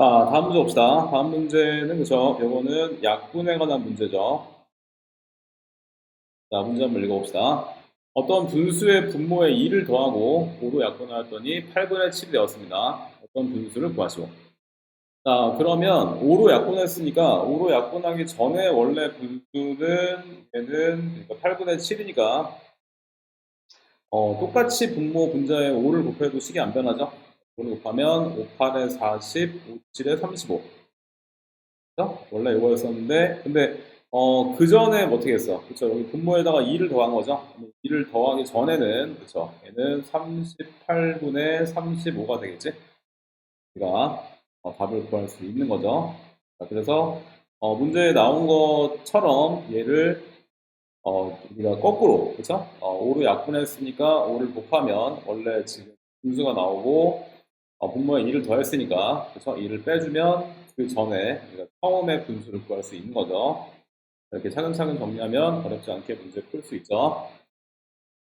자, 다음 문제 봅시다. 다음 문제는 그죠? 요거는 약분에 관한 문제죠. 자, 문제 한번 읽어봅시다. 어떤 분수의 분모에 2를 더하고 5로 약분하였더니 8분의 7이 되었습니다. 어떤 분수를 구하시오. 자, 그러면 5로 약분했으니까 5로 약분하기 전에 원래 분수는 얘는 그러니까 8분의 7이니까 어, 똑같이 분모 분자에 5를 곱해도 식이 안 변하죠? 5를 곱하면 5, 8에 40, 5, 7에 35. 그죠? 원래 이거였었는데, 근데, 어, 그 전에 뭐 어떻게 했어? 그쵸? 여기 분모에다가 2를 더한 거죠? 2를 더하기 전에는, 그쵸? 얘는 38분의 35가 되겠지? 우리가 어, 답을 구할 수 있는 거죠. 자, 그래서, 어, 문제에 나온 것처럼 얘를 어, 우리가 거꾸로, 그쵸? 어, 5로 약분했으니까 5를 곱하면 원래 지금 분수가 나오고 어, 분모에 2를 더했으니까 그쵸? 2를 빼주면 그 전에 우리가 처음에 분수를 구할 수 있는 거죠. 이렇게 차근차근 정리하면 어렵지 않게 문제 풀 수 있죠.